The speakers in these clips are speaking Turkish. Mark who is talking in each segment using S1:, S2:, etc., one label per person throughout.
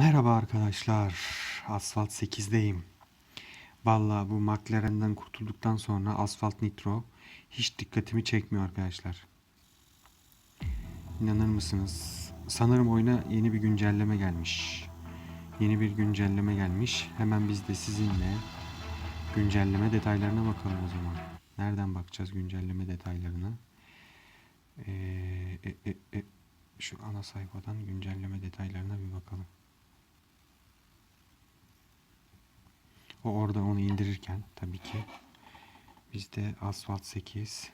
S1: Merhaba arkadaşlar. Asfalt 8'deyim. Vallahi bu McLaren'den kurtulduktan sonra Asfalt Nitro hiç dikkatimi çekmiyor arkadaşlar. İnanır mısınız? Sanırım oyuna yeni bir güncelleme gelmiş. Yeni bir güncelleme gelmiş. Hemen biz de sizinle güncelleme detaylarına bakalım o zaman. Nereden bakacağız güncelleme detaylarına? Ee, e, e, e, şu ana sayfadan güncelleme detaylarına bir bakalım. O orada onu indirirken tabii ki bizde Asfalt 8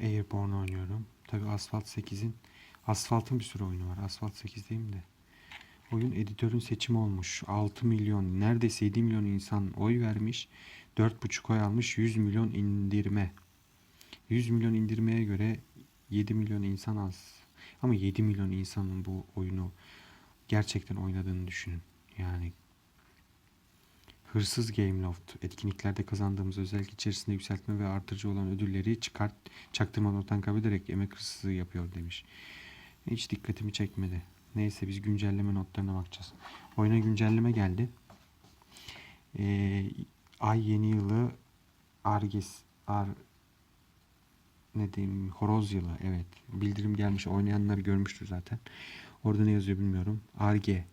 S1: Airborne oynuyorum. Tabii Asfalt 8'in Asfalt'ın bir sürü oyunu var. Asfalt 8'deyim de. Oyun editörün seçimi olmuş. 6 milyon, neredeyse 7 milyon insan oy vermiş. 4,5 oy almış. 100 milyon indirme. 100 milyon indirmeye göre 7 milyon insan az. Ama 7 milyon insanın bu oyunu gerçekten oynadığını düşünün. Yani Hırsız Gameloft etkinliklerde kazandığımız özellik içerisinde yükseltme ve artırıcı olan ödülleri çıkart çaktırmadan ortadan kaybederek emek hırsızlığı yapıyor demiş. Hiç dikkatimi çekmedi. Neyse biz güncelleme notlarına bakacağız. Oyuna güncelleme geldi. Ee, ay yeni yılı Arges Ar ne diyeyim horoz yılı evet. Bildirim gelmiş oynayanlar görmüştür zaten. Orada ne yazıyor bilmiyorum. Arge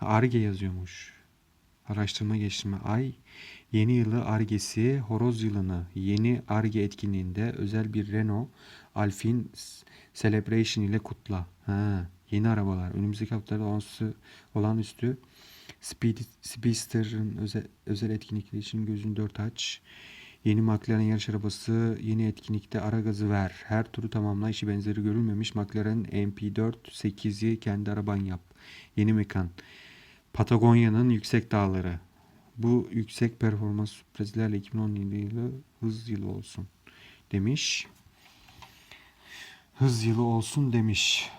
S1: arge yazıyormuş. Araştırma geliştirme. Ay yeni yılı argesi horoz yılını yeni arge etkinliğinde özel bir Renault Alfin Celebration ile kutla. Ha, yeni arabalar. Önümüzdeki haftalarda olası olan üstü Speed, Speedster'ın özel, özel etkinlikleri için gözün dört aç Yeni McLaren yarış arabası yeni etkinlikte ara gazı ver. Her turu tamamla işi benzeri görülmemiş McLaren MP4 8'i kendi araban yap. Yeni mekan. Patagonya'nın yüksek dağları. Bu yüksek performans sürprizlerle 2017 yılı hız yılı olsun demiş. Hız yılı olsun demiş.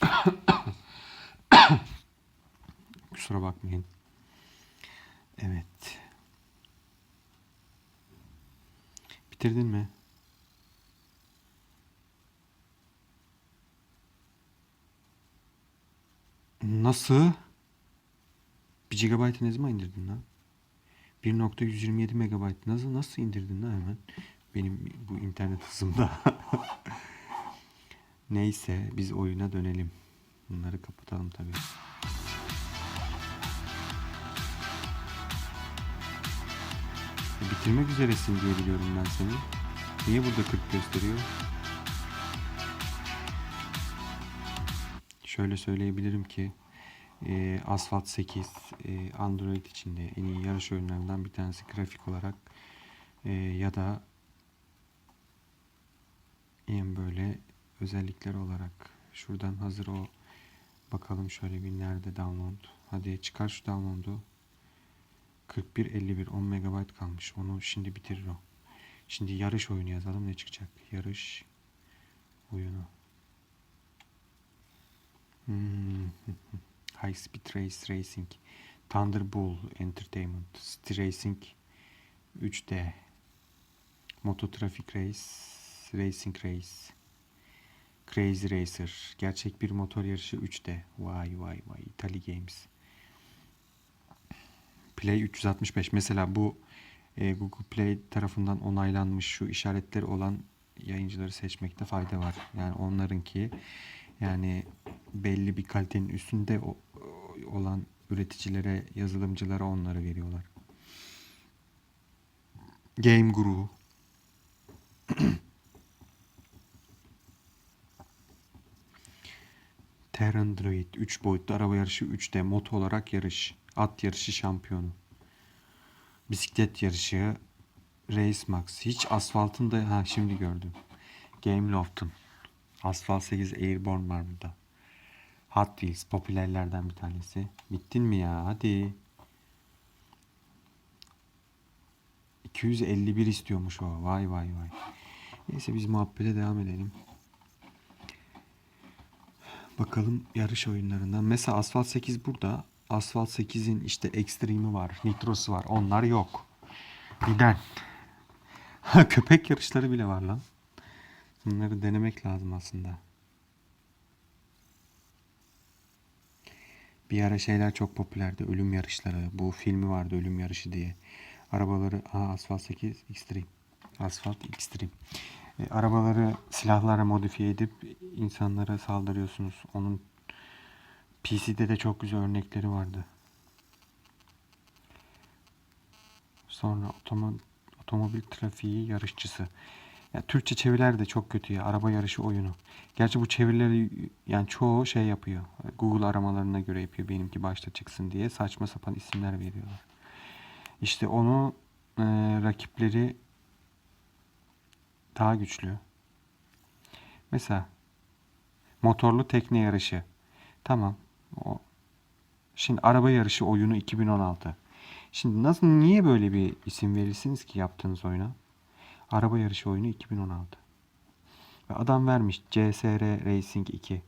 S1: Kusura bakmayın. Evet. Bitirdin mi? Nasıl? 1 GB ne zaman indirdin lan? 1.127 MB nasıl nasıl indirdin lan hemen? Benim bu internet hızımda. Neyse biz oyuna dönelim. Bunları kapatalım tabii. Bitirmek üzeresin diye biliyorum ben seni. Niye burada 40 gösteriyor? Şöyle söyleyebilirim ki e, Asphalt 8 e, Android içinde en iyi yarış oyunlarından bir tanesi grafik olarak e, ya da en böyle özellikler olarak şuradan hazır o bakalım şöyle bir nerede download hadi çıkar şu download'u 41 51 10 MB kalmış. Onu şimdi bitirir o. Şimdi yarış oyunu yazalım ne çıkacak? Yarış oyunu. Hmm. High Speed Race Racing. Thunderbolt Entertainment. City Racing 3D. Moto Traffic Race. Racing Race. Crazy Racer. Gerçek bir motor yarışı 3D. Vay vay vay. Italy Games. Play 365 mesela bu e, Google Play tarafından onaylanmış şu işaretleri olan yayıncıları seçmekte fayda var. Yani onlarınki yani belli bir kalitenin üstünde olan üreticilere, yazılımcılara onları veriyorlar. Game Guru Terrandroid 3 boyutlu araba yarışı 3D moto olarak yarış. At yarışı şampiyonu. Bisiklet yarışı Race Max. Hiç asfaltın da ha şimdi gördüm. Game Loft'un. Asfalt 8 Airborne var burada. Hot Wheels popülerlerden bir tanesi. Bittin mi ya? Hadi. 251 istiyormuş o. Vay vay vay. Neyse biz muhabbete devam edelim. Bakalım yarış oyunlarından. Mesela Asphalt 8 burada. Asphalt 8'in işte Extreme'i var, Nitro'su var. Onlar yok. Neden? Ha köpek yarışları bile var lan. Bunları denemek lazım aslında. Bir ara şeyler çok popülerdi. Ölüm yarışları. Bu filmi vardı Ölüm Yarışı diye. Arabaları Aa, Asfalt 8 Extreme. Asfalt Extreme. E, arabaları silahlara modifiye edip insanlara saldırıyorsunuz. Onun PC'de de çok güzel örnekleri vardı. Sonra otomo- otomobil trafiği yarışçısı. Ya Türkçe çeviriler de çok kötü ya. Araba yarışı oyunu. Gerçi bu çevirileri yani çoğu şey yapıyor. Google aramalarına göre yapıyor. Benimki başta çıksın diye saçma sapan isimler veriyorlar. İşte onu e, rakipleri daha güçlü. Mesela motorlu tekne yarışı. Tamam. Şimdi araba yarışı oyunu 2016. Şimdi nasıl niye böyle bir isim verirsiniz ki yaptığınız oyuna? Araba yarışı oyunu 2016. Ve adam vermiş CSR Racing 2.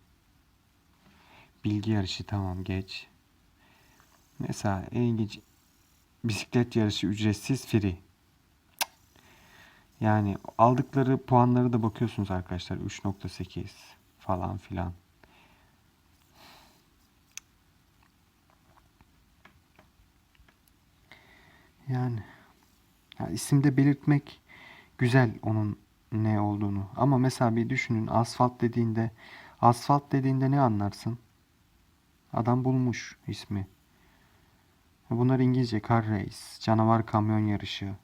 S1: Bilgi yarışı tamam geç. Mesela en ilginç bisiklet yarışı ücretsiz free. Yani aldıkları puanları da bakıyorsunuz arkadaşlar 3.8 falan filan. Yani ya isimde belirtmek güzel onun ne olduğunu. Ama mesela bir düşünün asfalt dediğinde asfalt dediğinde ne anlarsın? Adam bulmuş ismi. Bunlar İngilizce car race, canavar kamyon yarışı,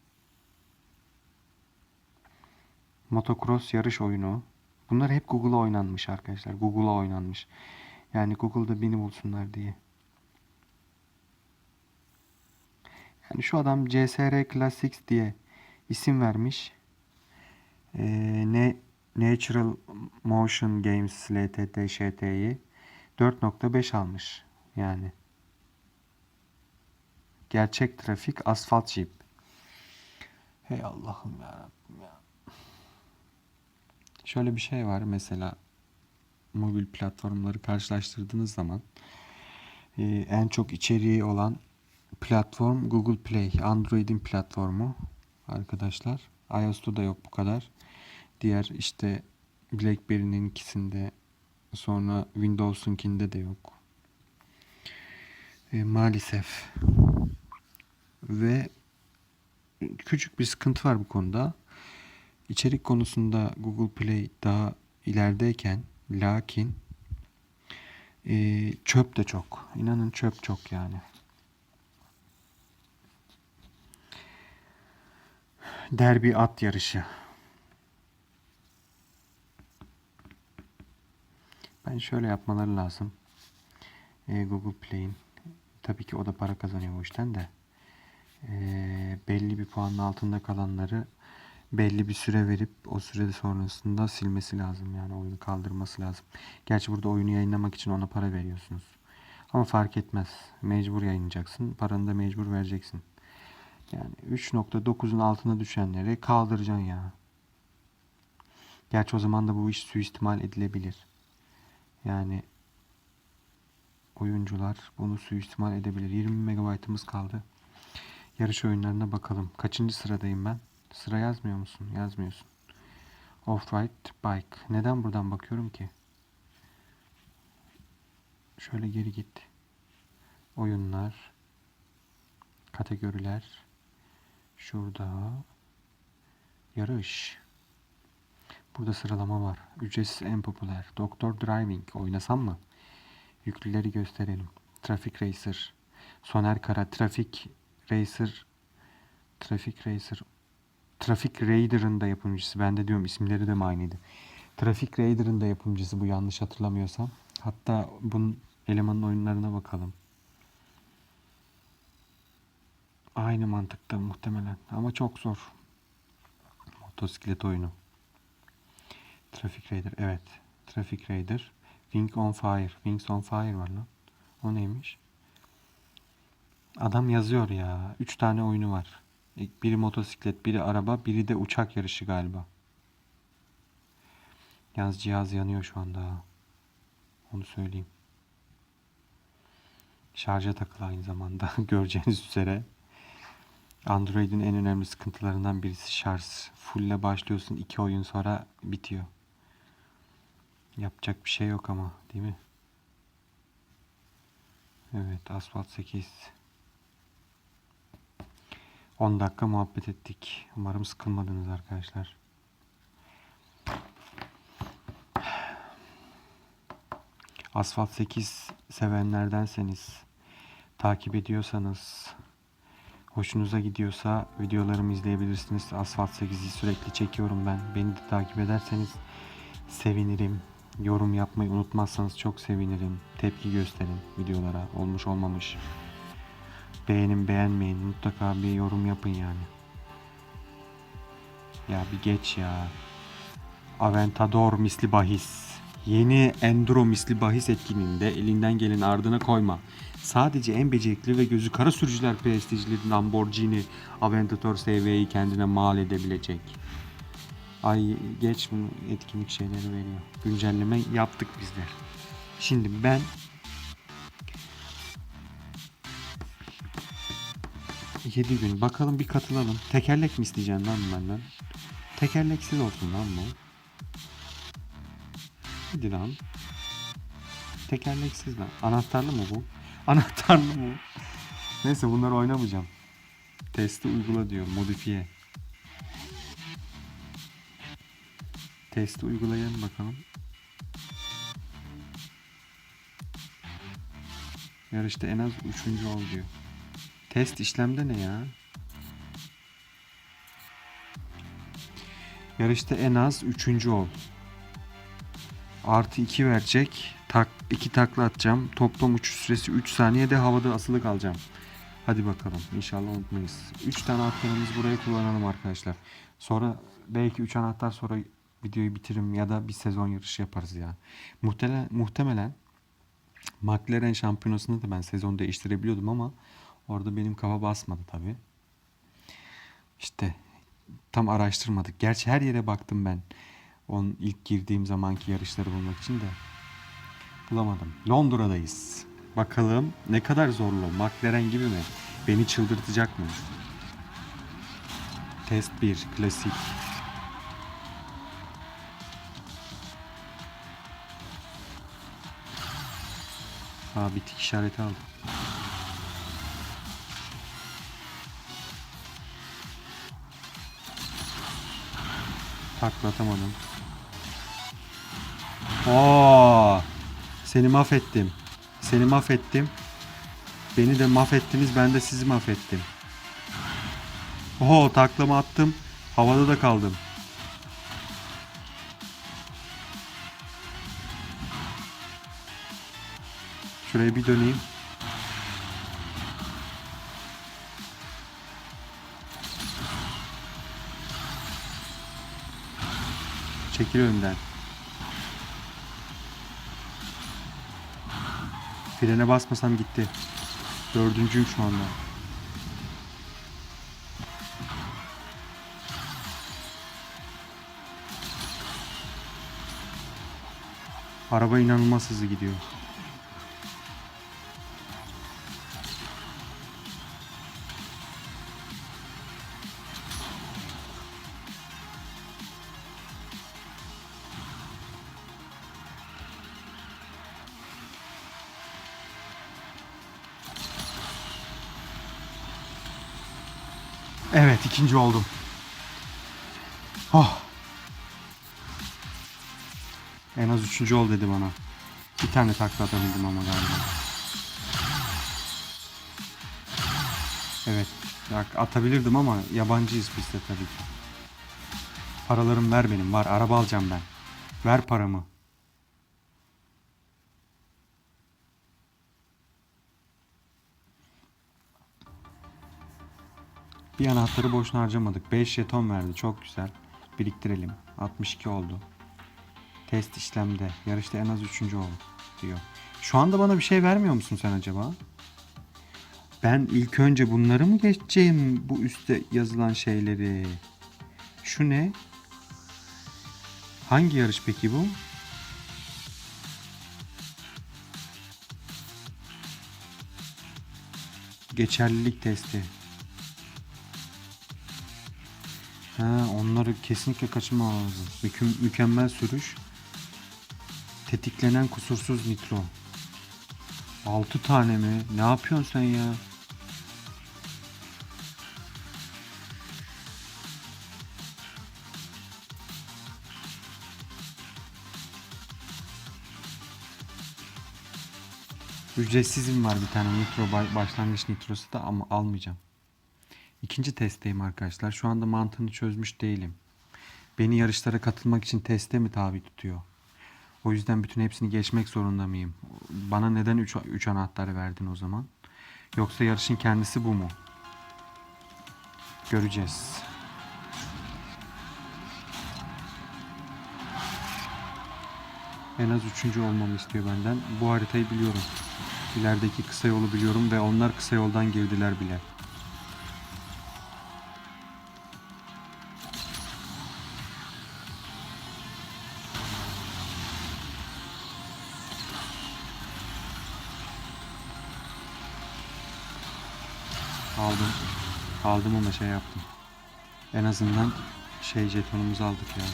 S1: motocross yarış oyunu. Bunlar hep Google'a oynanmış arkadaşlar. Google'a oynanmış. Yani Google'da beni bulsunlar diye. Yani şu adam CSR Classics diye isim vermiş. Ee, ne Natural Motion Games LTT ŞT'yi 4.5 almış. Yani. Gerçek trafik asfalt jeep. Hey Allah'ım ya Rabbim ya. Şöyle bir şey var mesela mobil platformları karşılaştırdığınız zaman e, en çok içeriği olan platform Google Play. Android'in platformu arkadaşlar. iOS'ta da yok bu kadar. Diğer işte BlackBerry'nin ikisinde sonra Windows'unkinde de yok. E, maalesef. Ve küçük bir sıkıntı var bu konuda. İçerik konusunda Google Play daha ilerideyken lakin e, çöp de çok. İnanın çöp çok yani. Derbi at yarışı. Ben şöyle yapmaları lazım. E, Google Play'in tabii ki o da para kazanıyor bu işten de e, belli bir puanın altında kalanları belli bir süre verip o süre sonrasında silmesi lazım. Yani oyunu kaldırması lazım. Gerçi burada oyunu yayınlamak için ona para veriyorsunuz. Ama fark etmez. Mecbur yayınlayacaksın. Paranı da mecbur vereceksin. Yani 3.9'un altına düşenleri kaldıracaksın ya. Gerçi o zaman da bu iş suistimal edilebilir. Yani oyuncular bunu suistimal edebilir. 20 MB'ımız kaldı. Yarış oyunlarına bakalım. Kaçıncı sıradayım ben? Sıra yazmıyor musun? Yazmıyorsun. Off-Road Bike. Neden buradan bakıyorum ki? Şöyle geri git. Oyunlar. Kategoriler. Şurada. Yarış. Burada sıralama var. Ücretsiz en popüler. Doktor Driving. Oynasam mı? Yüklüleri gösterelim. Traffic Racer. Soner Kara. Trafik Racer. Traffic Racer. Traffic Raider'ın da yapımcısı. Ben de diyorum isimleri de mi aynıydı? Traffic Raider'ın da yapımcısı bu yanlış hatırlamıyorsam. Hatta bunun elemanın oyunlarına bakalım. Aynı mantıkta muhtemelen ama çok zor. Motosiklet oyunu. Traffic Raider evet. Traffic Raider. Wing on Fire. Wings on Fire var lan. O neymiş? Adam yazıyor ya. Üç tane oyunu var. Biri motosiklet, biri araba, biri de uçak yarışı galiba. Yalnız cihaz yanıyor şu anda. Onu söyleyeyim. Şarja takılı aynı zamanda göreceğiniz üzere. Android'in en önemli sıkıntılarından birisi şarj. Full'le başlıyorsun iki oyun sonra bitiyor. Yapacak bir şey yok ama değil mi? Evet Asphalt 8. 10 dakika muhabbet ettik. Umarım sıkılmadınız arkadaşlar. Asfalt 8 sevenlerdenseniz, takip ediyorsanız, hoşunuza gidiyorsa videolarımı izleyebilirsiniz. Asfalt 8'i sürekli çekiyorum ben. Beni de takip ederseniz sevinirim. Yorum yapmayı unutmazsanız çok sevinirim. Tepki gösterin videolara. Olmuş olmamış. Beğenin beğenmeyin. Mutlaka bir yorum yapın yani. Ya bir geç ya. Aventador misli bahis. Yeni Enduro misli bahis etkinliğinde elinden geleni ardına koyma. Sadece en becerikli ve gözü kara sürücüler prestijli Lamborghini Aventador SV'yi kendine mal edebilecek. Ay geç bunu etkinlik şeyleri veriyor. Güncelleme yaptık bizler. Şimdi ben Yedi gün. Bakalım bir katılalım. Tekerlek mi isteyeceksin lan benden? Tekerleksiz olsun lan bu. Hadi lan. Tekerleksiz lan. Anahtarlı mı bu? Anahtarlı mı? Neyse bunları oynamayacağım. Testi uygula diyor. Modifiye. Testi uygulayalım bakalım. Yarışta en az üçüncü ol diyor. Test işlemde ne ya? Yarışta en az üçüncü ol. Artı 2 verecek. Tak, 2 takla atacağım. Toplam uçuş süresi 3 saniyede havada asılı kalacağım. Hadi bakalım. İnşallah unutmayız. 3 tane anahtarımızı buraya kullanalım arkadaşlar. Sonra belki 3 anahtar sonra videoyu bitiririm ya da bir sezon yarışı yaparız ya. Muhtemelen, muhtemelen McLaren şampiyonasında da ben sezon değiştirebiliyordum ama orada benim kafa basmadı tabii. İşte tam araştırmadık. Gerçi her yere baktım ben. Onun ilk girdiğim zamanki yarışları bulmak için de bulamadım. Londra'dayız. Bakalım ne kadar zorlu. McLaren gibi mi? Beni çıldırtacak mı? Test 1 klasik. Aa bitik işareti aldım. Taklatamadım. Oo! Seni mahvettim. Seni mahvettim. Beni de mahvettiniz, ben de sizi mahvettim. Oho, taklama attım. Havada da kaldım. Şuraya bir döneyim. Çekil önümden. Frene basmasam gitti. Dördüncüyüm şu anda. Araba inanılmaz hızlı gidiyor. İkinci oldum. Oh. En az üçüncü ol dedi bana. Bir tane takla atabildim ama galiba. Evet. Atabilirdim ama yabancıyız biz de tabii. Paralarım ver benim var. Araba alacağım ben. Ver paramı. Bir anahtarı boşuna harcamadık. 5 jeton verdi. Çok güzel. Biriktirelim. 62 oldu. Test işlemde. Yarışta en az 3. ol diyor. Şu anda bana bir şey vermiyor musun sen acaba? Ben ilk önce bunları mı geçeceğim? Bu üstte yazılan şeyleri. Şu ne? Hangi yarış peki bu? Geçerlilik testi. Ha, onları kesinlikle kaçırmamam lazım. Mükemmel sürüş. Tetiklenen kusursuz nitro. 6 tane mi? Ne yapıyorsun sen ya? Ücretsizim var bir tane nitro ba- başlangıç nitrosu da ama almayacağım. İkinci testteyim arkadaşlar. Şu anda mantığını çözmüş değilim. Beni yarışlara katılmak için teste mi tabi tutuyor? O yüzden bütün hepsini geçmek zorunda mıyım? Bana neden 3 anahtarı verdin o zaman? Yoksa yarışın kendisi bu mu? Göreceğiz. En az üçüncü olmamı istiyor benden. Bu haritayı biliyorum. İlerideki kısa yolu biliyorum ve onlar kısa yoldan girdiler bile. Aldım ama şey yaptım. En azından şey jetonumuzu aldık ya.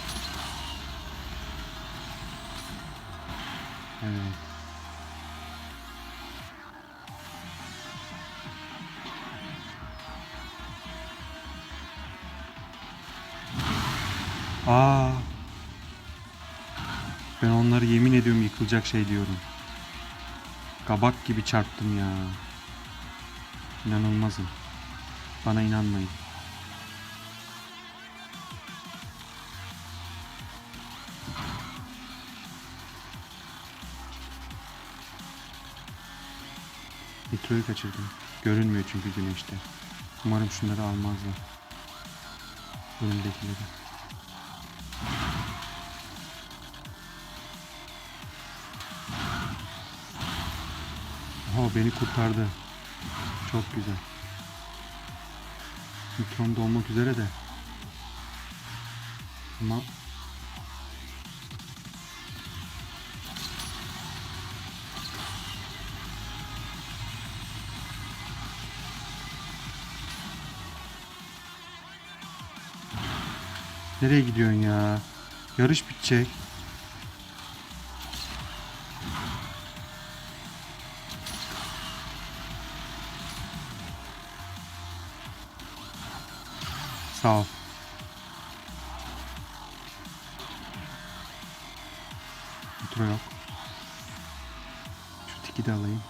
S1: Evet. Aa. Ben onları yemin ediyorum yıkılacak şey diyorum. Kabak gibi çarptım ya. İnanılmazım. Bana inanmayın. Nitroyu kaçırdım. Görünmüyor çünkü güneşte. Umarım şunları almazlar. Önümdekileri. Oha beni kurtardı. Çok güzel. Nitrom da olmak üzere de. Ama Nereye gidiyorsun ya? Yarış bitecek. Sağ ol. Nitro yok. Şu tiki de alayım.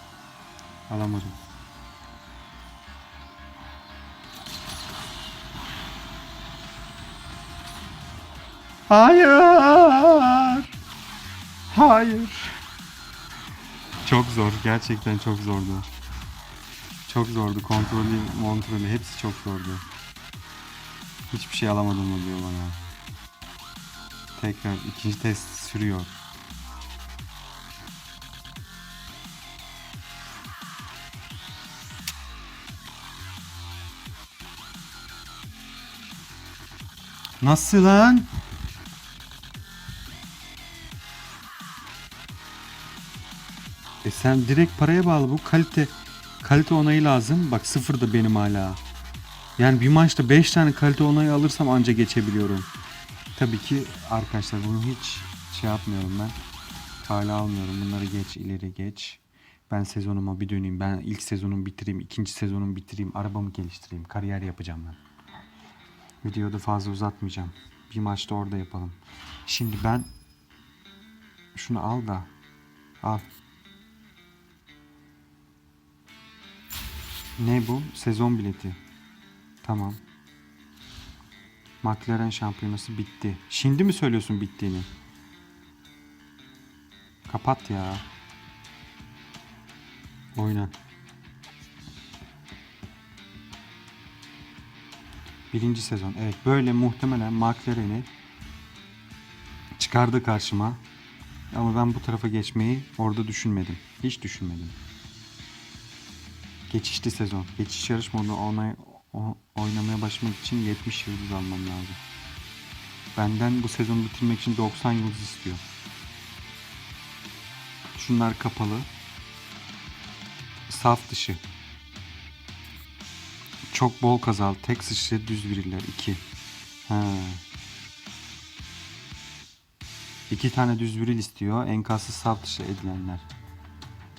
S1: Alamadım. Hayır. Hayır. Çok zor. Gerçekten çok zordu. Çok zordu. Kontrolü, kontrolü hepsi çok zordu. Hiçbir şey alamadım diyor bana. Tekrar ikinci test sürüyor. Nasıl lan? E sen direkt paraya bağlı bu kalite kalite onayı lazım. Bak sıfır da benim hala. Yani bir maçta 5 tane kalite onayı alırsam anca geçebiliyorum. Tabii ki arkadaşlar bunu hiç şey yapmıyorum ben. Hala almıyorum. Bunları geç ileri geç. Ben sezonuma bir döneyim. Ben ilk sezonumu bitireyim. ikinci sezonumu bitireyim. Arabamı geliştireyim. Kariyer yapacağım ben. Videoda fazla uzatmayacağım. Bir maçta orada yapalım. Şimdi ben şunu al da al. Ne bu? Sezon bileti. Tamam. McLaren şampiyonası bitti. Şimdi mi söylüyorsun bittiğini? Kapat ya. Oyna. Birinci sezon. Evet böyle muhtemelen McLaren'i çıkardı karşıma. Ama ben bu tarafa geçmeyi orada düşünmedim. Hiç düşünmedim. Geçişli sezon. Geçiş yarış modunu o- oynamaya başlamak için 70 yıldız almam lazım. Benden bu sezonu bitirmek için 90 yıldız istiyor. Şunlar kapalı. Saf dışı. Çok bol kazal. Tek sıçraya düz viriller. 2. Ha. İki tane düz viril istiyor. Enkazsız saf dışı edilenler.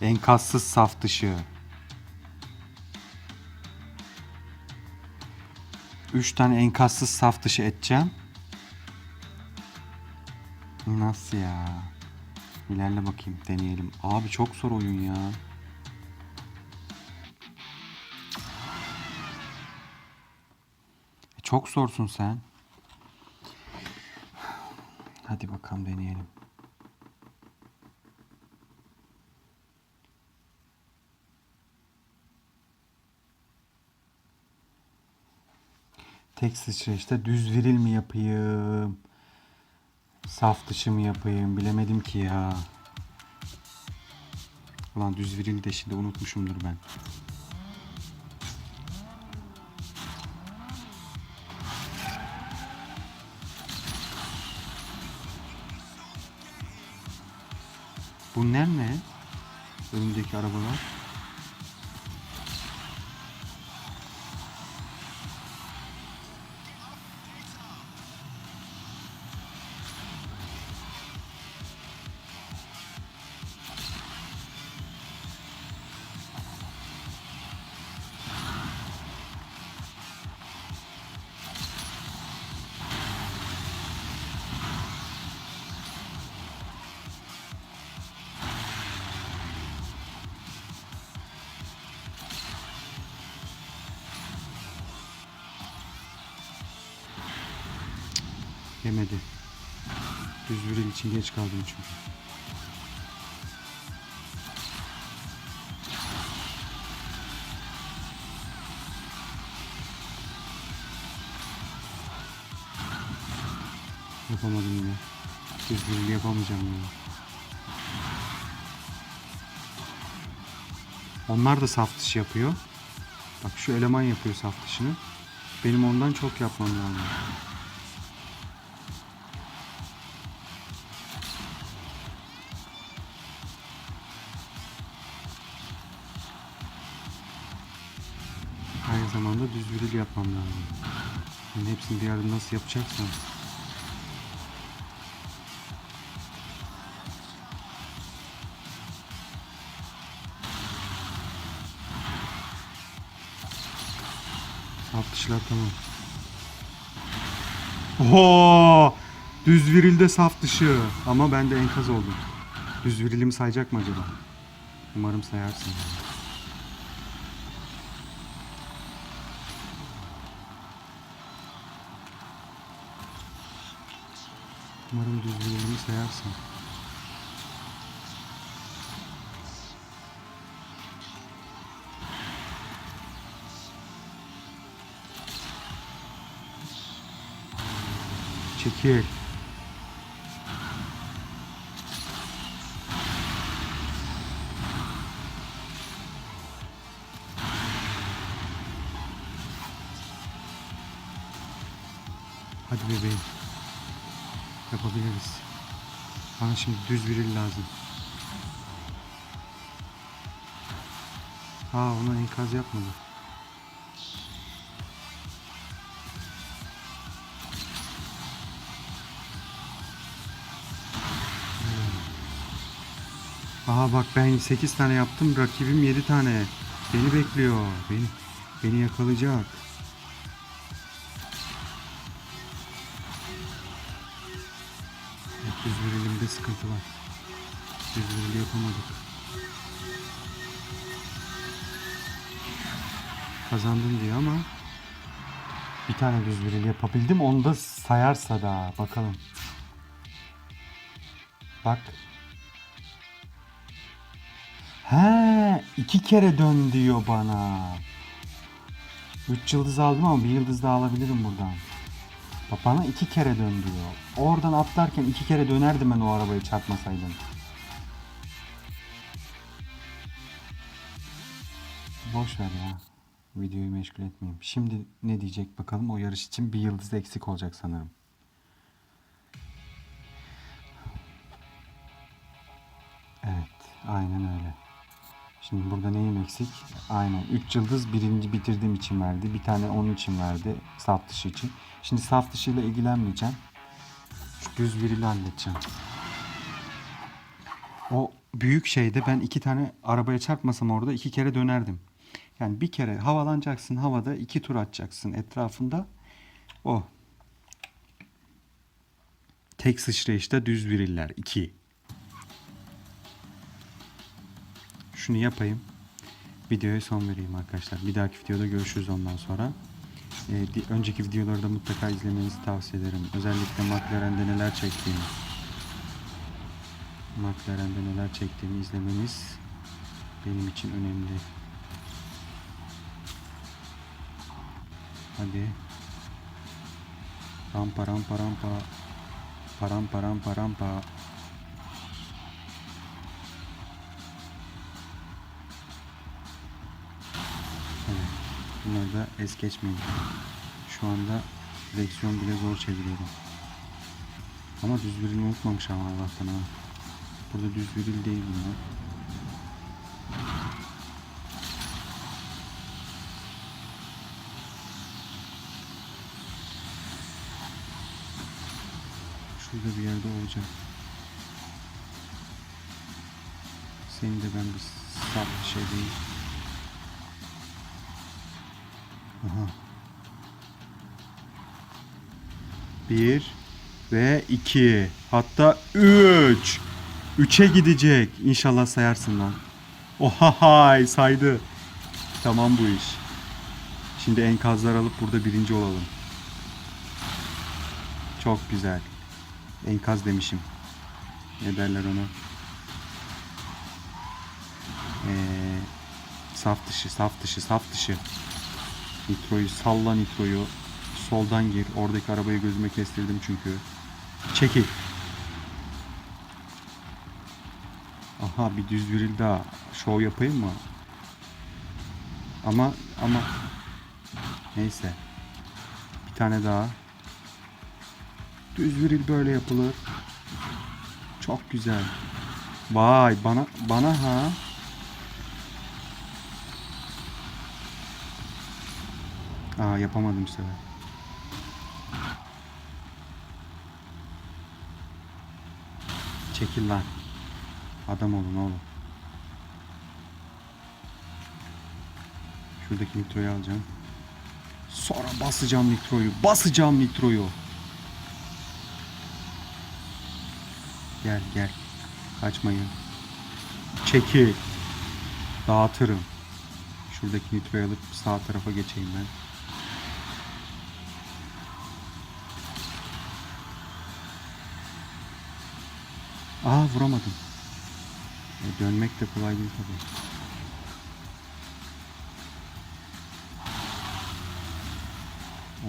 S1: Enkazsız saf dışı. Üç tane enkazsız saf dışı edeceğim. Nasıl ya? İlerle bakayım deneyelim. Abi çok zor oyun ya. Çok zorsun sen. Hadi bakalım deneyelim. Tek sıçrayışta düz viril mi yapayım? Saf dışı mı yapayım? Bilemedim ki ya. Ulan düz virili de şimdi unutmuşumdur ben. Bunlar ne? Önündeki arabalar. Yemedi. Düz viril için geç kaldım çünkü. Yapamadım yine. Düz viril yapamayacağım yine. Onlar da saf dışı yapıyor. Bak şu eleman yapıyor saf dışını. Benim ondan çok yapmam lazım. Viril yapmam lazım. Yani hepsini bir arada nasıl yapacaksam. Saf dışlar tamam. Oho! Düz virilde saf dışı. Ama ben de enkaz oldum. Düz virilimi sayacak mı acaba? Umarım sayarsın. Umarım düz virilimi sayarsın. Çekil. Hadi bebeğim. Yapabiliriz. Bana şimdi düz viril lazım. Ha ona enkaz yapmadı. Aha bak ben 8 tane yaptım. Rakibim 7 tane. Beni bekliyor. Beni beni yakalayacak. Sıkıntı var. Virili yapamadık. Kazandım diyor ama bir tane düz viril yapabildim. Onu da sayarsa da bakalım. Bak. He, iki kere dön diyor bana. Üç yıldız aldım ama bir yıldız daha alabilirim buradan. Bana iki kere dön diyor. Oradan atlarken iki kere dönerdim ben o arabayı çarpmasaydım. Boş ver ya. Videoyu meşgul etmeyeyim. Şimdi ne diyecek bakalım. O yarış için bir yıldız eksik olacak sanırım. Evet. Aynen öyle. Şimdi burada neyim eksik? Aynen. 3 yıldız birinci bitirdiğim için verdi. Bir tane onun için verdi. Saf dışı için. Şimdi saf dışıyla ilgilenmeyeceğim. Şu düz virili halledeceğim. O büyük şeyde ben iki tane arabaya çarpmasam orada iki kere dönerdim. Yani bir kere havalanacaksın havada iki tur atacaksın etrafında. O. Tek sıçrayışta düz viriller. 2. Şunu yapayım. Videoya son vereyim arkadaşlar. Bir dahaki videoda görüşürüz ondan sonra. Di- önceki videoları da mutlaka izlemenizi tavsiye ederim. Özellikle McLaren'de neler çektiğimi. McLaren'de neler çektiğimi izlemeniz benim için önemli. Hadi. Rampa rampa rampa. Parampa rampa rampa. Evet. Bunları da es geçmeyin. Şu anda direksiyon bile zor çeviriyorum. Ama düz viril unutmamış ama Allah'tan ha. Burada düz viril değil bunlar. Şurada bir yerde olacak. Senin de ben bir bir şey değil. Bir ve iki. Hatta üç. Üçe gidecek. İnşallah sayarsın lan. Ohahay saydı. Tamam bu iş. Şimdi enkazlar alıp burada birinci olalım. Çok güzel. Enkaz demişim. Ne derler ona? Ee, saf dışı, saf dışı, saf dışı. Nitroyu salla nitroyu. Soldan gir. Oradaki arabayı gözüme kestirdim çünkü. Çekil. Aha bir düz viril daha. Şov yapayım mı? Ama ama neyse. Bir tane daha. Düz viril böyle yapılır. Çok güzel. Vay bana bana ha. Aa yapamadım bu sefer. Çekil lan. Adam olun oğlum. Şuradaki nitroyu alacağım. Sonra basacağım nitroyu. Basacağım nitroyu. Gel gel. Kaçmayın. Çekil. Dağıtırım. Şuradaki nitroyu alıp sağ tarafa geçeyim ben. Aa vuramadım. E, dönmek de kolay değil tabii.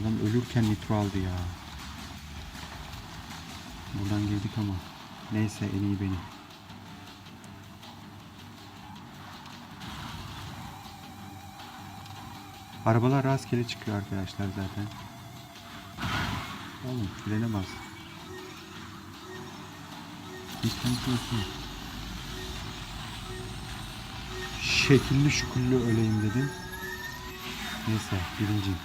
S1: Adam ölürken nitro aldı ya. Buradan girdik ama. Neyse en iyi benim. Arabalar rastgele çıkıyor arkadaşlar zaten. Oğlum frene bas. Şekilli şüküllü öleyim dedim. Neyse birinciyim.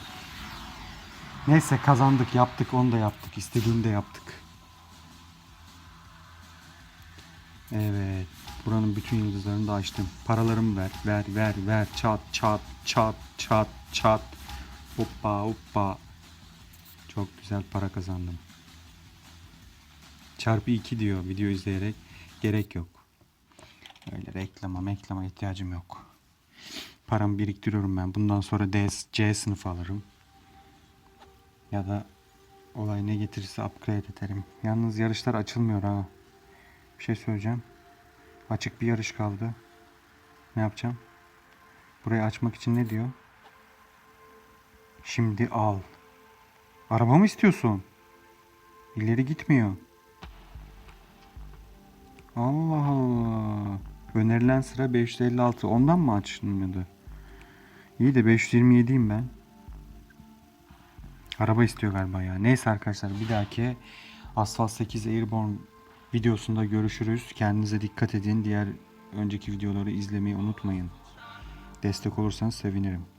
S1: Neyse kazandık yaptık onu da yaptık. İstediğini de yaptık. Evet. Buranın bütün yıldızlarını da açtım. Paralarımı ver. Ver ver ver. Çat çat çat çat çat. Hoppa hoppa. Çok güzel para kazandım. Çarpı 2 diyor video izleyerek. Gerek yok. Öyle reklama meklama ihtiyacım yok. Paramı biriktiriyorum ben. Bundan sonra D, C sınıfı alırım. Ya da olay ne getirirse upgrade ederim. Yalnız yarışlar açılmıyor ha. Bir şey söyleyeceğim. Açık bir yarış kaldı. Ne yapacağım? Burayı açmak için ne diyor? Şimdi al. Araba mı istiyorsun? İleri gitmiyor. Allah Allah. Önerilen sıra 556. Ondan mı açılmıyordu? İyi de 527'yim ben. Araba istiyor galiba ya. Neyse arkadaşlar bir dahaki Asphalt 8 Airborne videosunda görüşürüz. Kendinize dikkat edin. Diğer önceki videoları izlemeyi unutmayın. Destek olursanız sevinirim.